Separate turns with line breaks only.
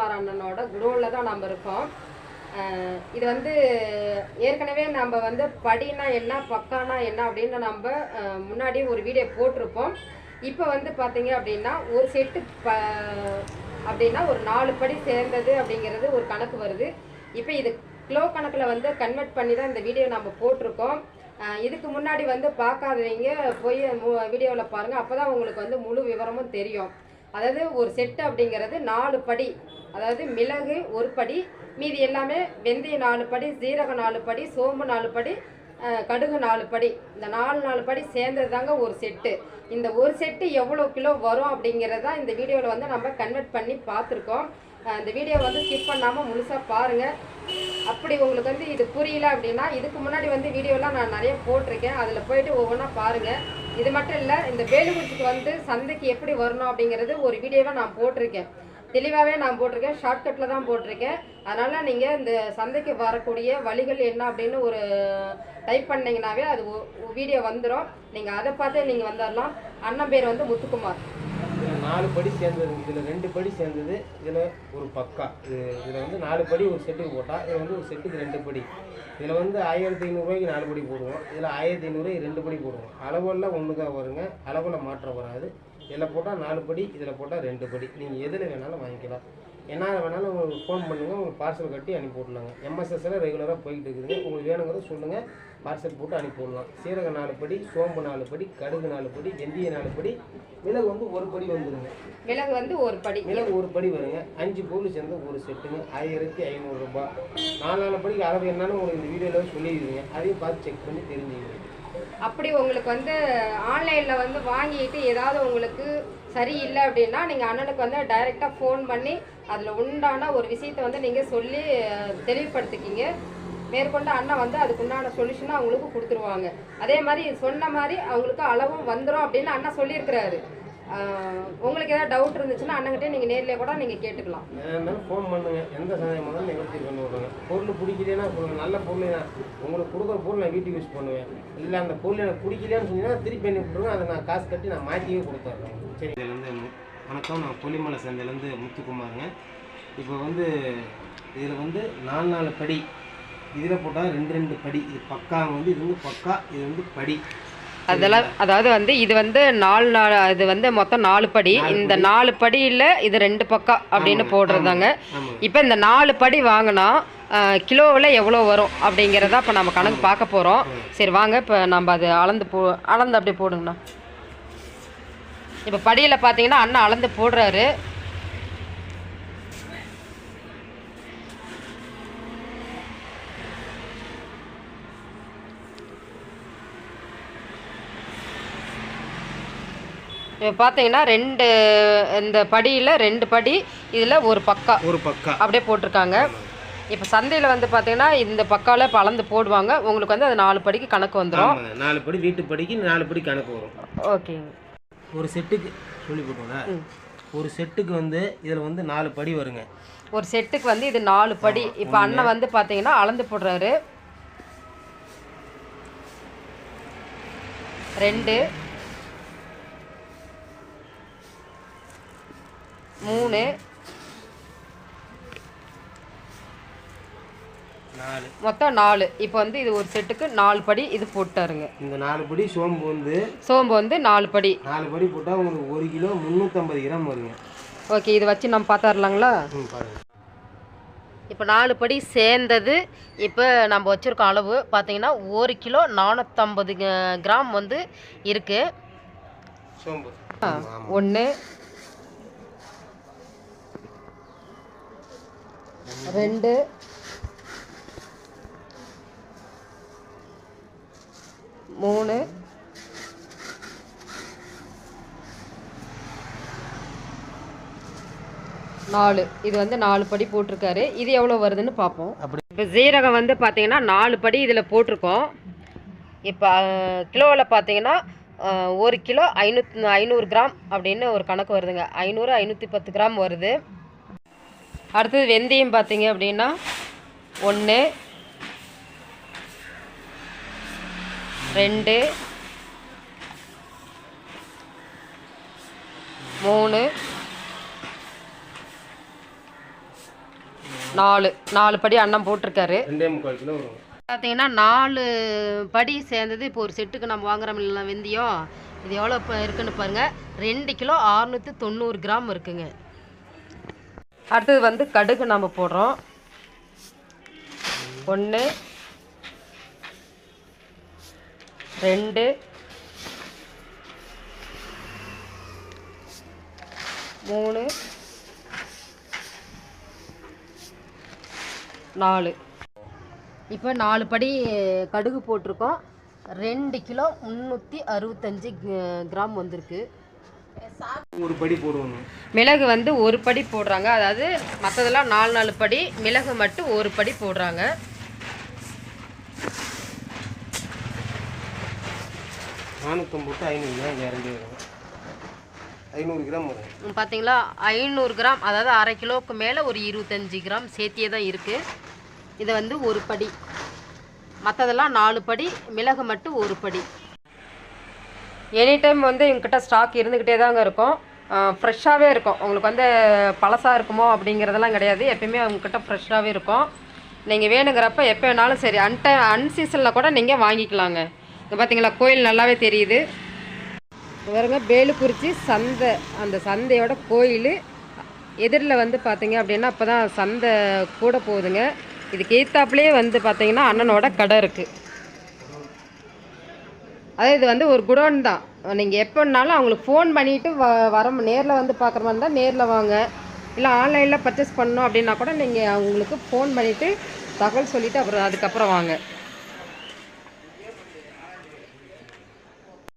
முத்துக்குமார் அண்ணனோட குடோனில் தான் நம்ம இருக்கோம். இது வந்து ஏற்கனவே நம்ம வந்து படினா என்ன பக்கானா என்ன அப்படின்னு நம்ம அஹ், முன்னாடி ஒரு வீடியோ போட்டிருப்போம். இப்போ வந்து பார்த்தீங்க அப்படின்னா ஒரு செட்டு ப அப்படின்னா ஒரு நாலு படி சேர்ந்தது அப்படிங்கிறது ஒரு கணக்கு வருது. இப்போ இது கிலோ கணக்கில் வந்து கன்வெர்ட் பண்ணி தான் இந்த வீடியோ நம்ம போட்டிருக்கோம். இதுக்கு முன்னாடி வந்து பார்க்காதவங்க போய் வீடியோவில் பாருங்கள் அப்போ தான் உங்களுக்கு வந்து முழு விவரமும் தெரியும். அதாவது ஒரு செட்டு அப்படிங்கிறது நாலு படி. அதாவது மிளகு ஒரு படி மீதி எல்லாமே வெந்தயம் நாலு படி சீரகம் நாலு படி சோம்பு நாலு படி கடுகு நாலு படி. இந்த நாலு நாலு படி சேர்ந்தது தாங்க ஒரு செட்டு இந்த ஒரு செட்டு எவ்வளோ கிலோ வரும் அப்படிங்கிறத இந்த வீடியோவில் வந்து நம்ம கன்வெர்ட் பண்ணி பார்த்துருக்கோம். இந்த வீடியோ வந்து ஸ்கிப் பண்ணாமல் முழுசாக பாருங்கள் அப்படி உங்களுக்கு வந்து இது புரியல அப்படின்னா இதுக்கு முன்னாடி வந்து வீடியோலாம் நான் நிறைய போட்டிருக்கேன். அதில் போயிட்டு ஒவ்வொன்றா பாருங்கள் இது மட்டும் இல்லை இந்த வேலுக்குச்சிக்கு வந்து சந்தைக்கு எப்படி வரணும் அப்படிங்கிறது ஒரு வீடியோவை நான் போட்டிருக்கேன். தெளிவாகவே நான் போட்டிருக்கேன். ஷார்ட்கட்டில் தான் போட்டிருக்கேன். அதனால் நீங்கள் இந்த சந்தைக்கு வரக்கூடிய வழிகள் என்ன அப்படின்னு ஒரு டைப் பண்ணிங்கனாவே அது வீடியோ வந்துடும் நீங்கள் அதை பார்த்தே நீங்கள் வந்துடலாம் அண்ணன் பேர் வந்து முத்துக்குமார்.
நாலு படி சேர்ந்தது. இதில் ரெண்டு படி சேர்ந்தது. இதில் ஒரு பக்கா. இது இதில் வந்து நாலு படி ஒரு செட்டுக்கு போட்டால் இதில் வந்து ஒரு செட்டுக்கு ரெண்டு படி. இதில் வந்து ஆயிரத்தி ஐநூறுரூவாய்க்கு நாலு படி போடுவோம். இதில் ஆயிரத்தி ஐநூறுரூவாய்க்கு ரெண்டு படி போடுவோம். அளவெல்லாம் ஒன்று தான் வருங்க. அளவில் மாற்றம் வராது. இதில் போட்டால் நாலு படி இதில் போட்டால் ரெண்டு படி. நீங்கள் எதில் வேணாலும் வாங்கிக்கலாம். என்ன வேணாலும் உங்களுக்கு ஃபோன் பண்ணுங்கள் உங்களுக்கு பார்சல் கட்டி அனுப்பி விட்லாங்க எம்எஸ்எஸ்ஸில் ரெகுலராக போய்கிட்டு இருக்குதுங்க உங்களுக்கு வேணுங்கிறத சொல்லுங்கள் பார்சல் போட்டு அனுப்பி விடலாம். சீரக நாலு படி சோம்பு நாலு படி கடுகு நாலு படி வெந்தய நாலு படி. மிளகு வந்து ஒரு படி வந்துருங்க.
மிளகு வந்து ஒரு படி.
மிளகு ஒரு படி வருங்க. அஞ்சு பொருள் சேர்ந்து ஒரு செட்டுங்க ஆயிரத்தி ஐநூறுரூபா நாலு நாலு படிக்கு அளவு என்னன்னு உங்களுக்கு இந்த வீடியோவில் சொல்லிடுவீங்க. அதையும் பார்த்து செக் பண்ணி தெரிஞ்சுக்கங்க.
அப்படி உங்களுக்கு வந்து ஆன்லைனில் வந்து வாங்கிட்டு ஏதாவது உங்களுக்கு சரியில்லை அப்படின்னா நீங்கள் அண்ணனுக்கு வந்து டைரெக்டாக ஃபோன் பண்ணி அதில் உண்டான ஒரு விஷயத்தை வந்து நீங்கள் சொல்லி தெளிவுபடுத்திக்கிங்க. மேற்கொண்டு அண்ணன் வந்து அதுக்கு உண்டான சொல்யூஷனை அவங்களுக்கு கொடுத்துருவாங்க. அதே மாதிரி சொன்ன மாதிரி அவங்களுக்கு அளவும் வந்துடும் அப்படின்னு அண்ணன் சொல்லியிருக்கிறாரு. உங்களுக்கு ஏதாவது டவுட் இருந்துச்சுன்னா அண்ணன்கிட்ட நீங்கள் நேர்லேயே கூட நீங்கள் கேட்டுக்கலாம்.
இருந்தாலும் ஃபோன் பண்ணுங்க. எந்த சந்தேகம் இருந்தாலும் நிவர்த்தி பண்ணி விடுங்க. பொருள் பிடிக்கலைன்னா சொல்லுங்க. நல்ல பொருள் தான் உங்களுக்கு கொடுக்குற பொருள் நான் வீட்டுக்கு யூஸ் பண்ணுவேன். இல்லை அந்த பொருள் எனக்கு பிடிக்கலையான்னு சொன்னீங்கன்னா திருப்பி பண்ணி விட்ருங்க அதை நான் காசு கட்டி நான் மாற்றியே கொடுத்துட்றேன் சரி. இதுலேருந்து வணக்கம். நான் கொல்லிமலை சந்தையிலேருந்து முத்துக்குமாருங்க. இப்போ வந்து இதில் வந்து நாலு நாலு படி. இதில் போட்டால் ரெண்டு ரெண்டு படி. இது பக்கா வந்து இது வந்து பக்கா இது வந்து படி.
அதெல்லாம் அதாவது வந்து இது வந்து நாலு நாலு இது வந்து மொத்தம் நாலு படி. இந்த நாலு படியில் இது ரெண்டு பக்கம் அப்படின்னு போடுறதாங்க இப்போ இந்த நாலு படி வாங்கினா கிலோவில் எவ்வளோ வரும் அப்படிங்கிறத இப்போ நம்ம கணக்கு பார்க்க போகிறோம் சரி வாங்க இப்போ நம்ம அது அளந்து போ அளந்து அப்படியே போடுங்கண்ணா. இப்போ படியில் பார்த்தீங்கன்னா அண்ணன் அளந்து போடுறாரு. பார்த்தீங்கன்னா ரெண்டு இந்த படியில் ரெண்டு படி இதில் ஒரு பக்கா.
ஒரு பக்கா.
அப்படியே போட்டிருக்காங்க. இப்போ சந்தையில் வந்து பார்த்தீங்கன்னா இந்த பக்காவில் அளந்து போடுவாங்க. உங்களுக்கு வந்து அது நாலு படிக்கு கணக்கு வந்துடும்
நாலு படி வீட்டு படிக்கு நாலு படி கணக்கு வரும்.
ஓகேங்க
ஒரு செட்டுக்கு சொல்லி போட்டோங்களா ஒரு செட்டுக்கு வந்து இதில் வந்து நாலு படி வருங்க.
ஒரு செட்டுக்கு வந்து இது நாலு படி. இப்போ அண்ணன் வந்து பார்த்தீங்கன்னா அளந்து போடுறாரு. ரெண்டு. மூணு. மொத்தம் நாலு. இப்போ வந்து இது ஒரு செட்டுக்கு நாலு படி இது போட்டாருங்க.
இந்த நாலு படி சோம்பு வந்து
சோம்பு வந்து நாலு படி.
நாலு படி போட்டால் உங்களுக்கு ஒரு கிலோ முந்நூற்றம்பது கிராம் வருங்க.
ஓகே இது வச்சு நம்ம
பாருங்க.
இப்போ நாலு படி சேர்ந்தது. இப்போ நம்ம வச்சுருக்க அளவு பார்த்தீங்கன்னா ஒரு கிலோ நானூற்றம்பது கிராம் வந்து இருக்குது
சோம்பு.
ஒன்று ரெண்டு. மூணு. நாலு. இது வந்து நாலு படி போட்டிருக்காரு. இது எவ்வளோ வருதுன்னு பார்ப்போம். இப்போ ஜீரகம் வந்து பார்த்தீங்கன்னா நாலு படி இதில் போட்டிருக்கோம். இப்போ கிலோவில் பார்த்தீங்கன்னா ஒரு கிலோ ஐநூத் ஐநூறு கிராம் அப்படின்னு ஒரு கணக்கு வருதுங்க. ஐநூறு ஐநூற்றி பத்து கிராம் வருது. அடுத்தது வெந்தயம் பார்த்தீங்க அப்படின்னா ஒன்று ரெண்டு மூணு நாலு. நாலு படி அண்ணன் போட்டிருக்காரு. பார்த்தீங்கன்னா நாலு படி சேர்ந்தது இப்போ ஒரு செட்டுக்கு நம்ம வாங்குறோம் இல்லைனா வெந்தயம். இது எவ்வளோ இருக்குன்னு பாருங்கள் ரெண்டு கிலோ அறுநூற்றி தொண்ணூறு கிராம் இருக்குங்க. அடுத்தது வந்து கடுகு நம்ம போடுறோம். ஒன்று ரெண்டு மூணு நாலு. இப்போ நாலு படி கடுகு போட்டிருக்கோம். ரெண்டு கிலோ முந்நூற்றி அறுபத்தஞ்சு கிராம் வந்திருக்கு.
ஒரு படி போடுவோம்
மிளகு வந்து ஒரு படி போடுறாங்க. அதாவது மற்றதெல்லாம் நாலு நாலு படி. மிளகு மட்டும் ஒரு படி போடுறாங்க.
நானூற்றம்பது போட்டு ஐநூறு கிராம் கேரண்டி வரும். ஐநூறு கிராம் வரும்.
ம், பார்த்தீங்களா ஐநூறு கிராம் அதாவது அரை கிலோவுக்கு மேலே ஒரு இருபத்தஞ்சி கிராம் சேர்த்தியே தான் இருக்குது இது வந்து ஒரு படி. மற்றதெல்லாம் நாலு படி. மிளகு மட்டும் ஒரு படி. எனி டைம் வந்து எங்ககிட்ட ஸ்டாக் இருந்துக்கிட்டே தாங்க இருக்கும். ஃப்ரெஷ்ஷாகவே இருக்கும். உங்களுக்கு வந்து பழசாக இருக்குமோ அப்படிங்கிறதெல்லாம் கிடையாது. எப்பயுமே உங்ககிட்ட ஃப்ரெஷ்ஷாகவே இருக்கும். நீங்கள் வேணுங்கிறப்ப எப்போ வேணாலும் சரி அன்டை அன்சீசனில் கூட நீங்கள் வாங்கிக்கலாங்க. இங்கே பார்த்தீங்களா கோயில் நல்லாவே தெரியுது. வருங்க பேலுக்குறிச்சி சந்தை அந்த சந்தையோட கோயில். எதிரில் வந்து பார்த்தீங்க அப்படின்னா அப்போ தான் சந்தை கூட போகுதுங்க. இதுக்கு ஏற்றாப்புலேயே வந்து பார்த்தீங்கன்னா அண்ணனோட கடை இருக்குது அதே இது வந்து ஒரு குடோன் தான். நீங்கள் எப்போனாலும் அவங்களுக்கு ஃபோன் பண்ணிவிட்டு வ வர நேரில் வந்து பார்க்குற மாதிரி இருந்தால் நேரில் வாங்க. இல்லை ஆன்லைனில் பர்ச்சேஸ் பண்ணணும் அப்படின்னா கூட நீங்கள் அவங்களுக்கு ஃபோன் பண்ணிவிட்டு தகவல் சொல்லிவிட்டு அப்புறம் அதுக்கப்புறம் வாங்க.